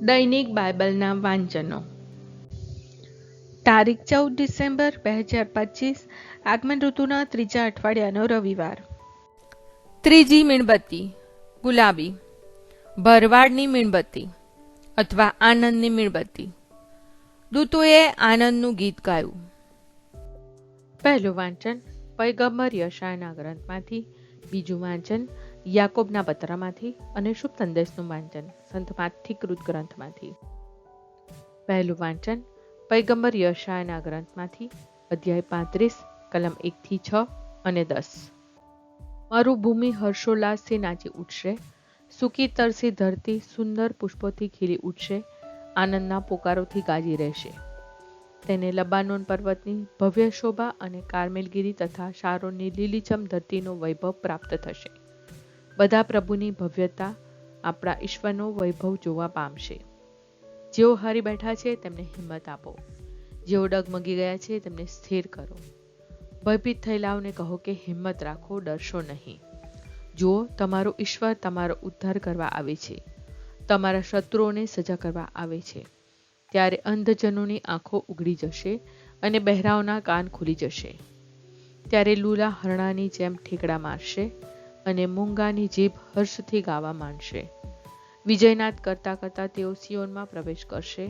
દૈનિક બાઇબલના વાંચનો. તારીખ ચૌદ ડિસેમ્બર બે હજાર પચીસ, આગમન ઋતુના ત્રીજા અઠવાડિયાનો રવિવાર. ત્રીજી મીણબત્તી, ગુલાબી. ભરવાડની મીણબત્તી અથવા આનંદની મીણબત્તી. દૂતોએ આનંદનું ગીત ગાયું. પહેલું વાંચન પૈગંબર યશાના ગ્રંથમાંથી, બીજું વાંચન યાકોબના પત્રમાંથી અને શુભ સંદેશનું વાંચન સંત માથિકૃત ગ્રંથમાંથી. પહેલું વાંચન પૈગંબર યશાયના ગ્રંથમાંથી, અધ્યાય પાંત્રીસ, કલમ એકથી છ અને દસ. મારું ભૂમિ હર્ષોલ્લાસથી નાચી ઉઠશે, સૂકી તરસી ધરતી સુંદર પુષ્પોથી ખીલી ઉઠશે, આનંદના પોકારોથી ગાજી રહેશે. તેને લબાનોન પર્વતની ભવ્ય શોભા અને કારમેલગીરી તથા શારોની લીલીછમ ધરતીનો વૈભવ પ્રાપ્ત થશે. બધા પ્રભુની ભવ્યતા આપણા ઈશ્વરનો વૈભવ જોવા પામશે. જેઓ હારી બેઠા છે, તેમને હિંમત આપો. જેઓ ડગમગી ગયા છે, તેમને સ્થિર કરો. ભયભીત થયેલાઓને કહો કે, હિંમત રાખો, ડરશો નહીં. જુઓ, તમારો ઈશ્વર તમારો ઉદ્ધાર કરવા આવે છે. તમારા શત્રુઓને સજા કરવા આવે છે. ત્યારે અંધજનોની આંખો ઉઘડી જશે અને બહેરાઓના કાન ખુલી જશે. ત્યારે લૂલા હરણાની જેમ ઠેકડા મારશે અને મૂંગાની જીભ હર્ષથી ગાવા માંડશે. વિજયનાથ કરતા કરતા તેઓ સિયોનમાં પ્રવેશ કરશે.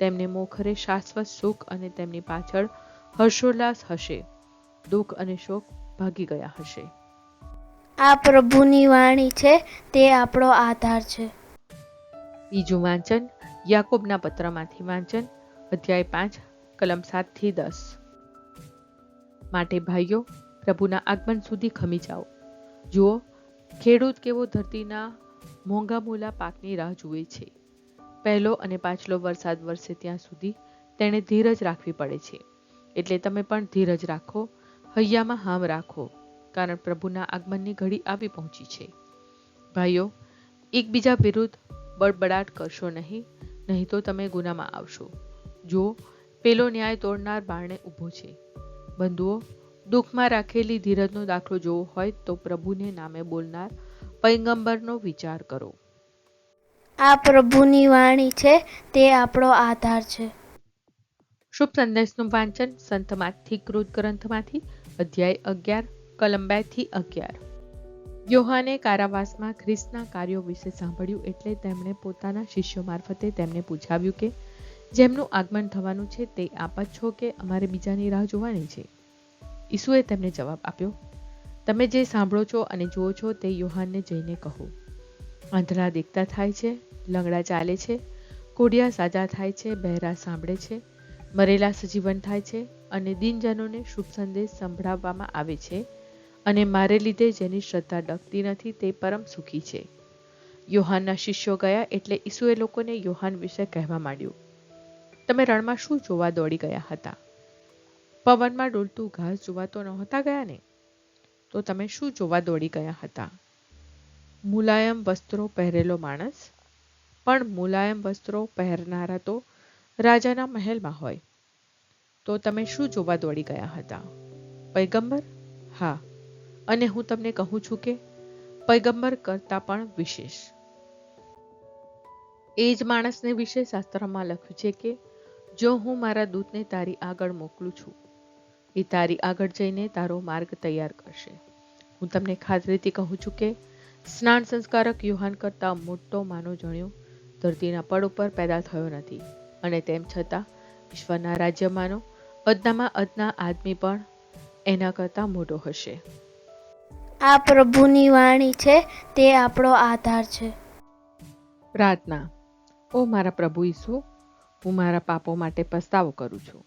તેમને મોખરે શાશ્વત સુખ અને તેમની પાછળ હર્ષોલ્લાસ હશે. દુઃખ અને શોક ભાગી ગયા હશે. આ પ્રભુની વાણી છે તે આપણો આધાર છે. બીજું વાંચન યાકોબના પત્રમાંથી વાંચન અધ્યાય પાંચ કલમ સાતથી દસ. માટે ભાઈઓ પ્રભુના આગમન સુધી ખમી જાઓ. જુઓ, ખેડૂત કેવો ધરતીના મોંઘા મોલા પાકની રાહ જુએ છે. પહેલો અને પાછલો વરસાદ વરસે ત્યાં સુધી તેણે ધીરજ રાખવી પડે છે. એટલે તમે પણ ધીરજ રાખો, હૈયામાં હામ રાખો, કારણ પ્રભુના આગમનની ઘડી આવી પહોંચી છે. ભાઈઓ, એકબીજા વિરુદ્ધ બળબડાટ કરશો નહીં નહીં તો તમે ગુનામાં આવશો. જો પેલો ન્યાય તોડનાર બારણે ઊભો છે. બંધુઓ દુઃખમાં રાખેલી ધીરજનો દાખલો જોવો હોય તો પ્રભુને નામે બોલનાર પૈગંબરનો વિચાર કરો. આ પ્રભુની વાણી છે તે આપણો આધાર છે. શુભ સંદેશનું વાંચન સંતમાંથી કૃત ગ્રંથમાંથી અધ્યાય અગિયાર કલમ બેથી અગિયાર. યોહાને કારાવાસમાં ખ્રિસ્તના કાર્યો વિશે સાંભળ્યું એટલે તેમણે પોતાના શિષ્યો મારફતે તેમને પૂછાવ્યું કે જેમનું આગમન થવાનું છે તે આપ જ છો કે અમારે બીજાની રાહ જોવાની છે? ઈસુએ તેમને જવાબ આપ્યો, તમે જે સાંભળો છો અને જુઓ છો તે યુહાનને જઈને કહો. આંધળા દેખતા થાય છે, લંગડા ચાલે છે, કોડિયા સાજા થાય છે, બહેરા સાંભળે છે, મરેલા સજીવન થાય છે અને દિનજનોને શુભ સંદેશ સંભળાવવામાં આવે છે અને મારે લીધે જેની શ્રદ્ધા ડગતી નથી તે પરમ સુખી છે. યોહાનના શિષ્યો ગયા એટલે ઈસુએ લોકોને યોહાન વિશે કહેવા માંડ્યું, તમે રણમાં શું જોવા દોડી ગયા હતા? પવનમાં ડોલતું ઘાસ જોવા તો નહોતા ગયા ને? તો તમે શું જોવા દોડી ગયા હતા? મુલાયમ વસ્ત્રો પહેરેલો માણસ? પણ મુલાયમ વસ્ત્રો પહેરનારા તો રાજાના મહેલમાં હોય. તો તમે શું જોવા દોડી ગયા હતા? પૈગંબર? હા. અને હું તમને કહું છું કે પૈગંબર કરતાં પણ વિશેષ. એ જ માણસને વિશે શાસ્ત્રમાં લખ્યું છે કે જો હું મારા દૂતને તારી આગળ મોકલું છું એ તારી આગળ જઈને તારો માર્ગ તૈયાર કરશે. હું તમને ખાતરીથી કહું છું કે સ્નાન સંસ્કારક યુહાન કરતાં મોટો માનો જણ્યો ધરતીના પડ ઉપર પેદા થયો નથી. અને તેમ છતાં ઈશ્વરના રાજ્યમાંનો અદનામાં અદના આદમી પણ એના કરતાં મોટો હશે. આ પ્રભુની વાણી છે તે આપણો આધાર છે. પ્રાર્થના. ઓ મારા પ્રભુ ઈસુ હું મારા પાપો માટે પસ્તાવો કરું છું.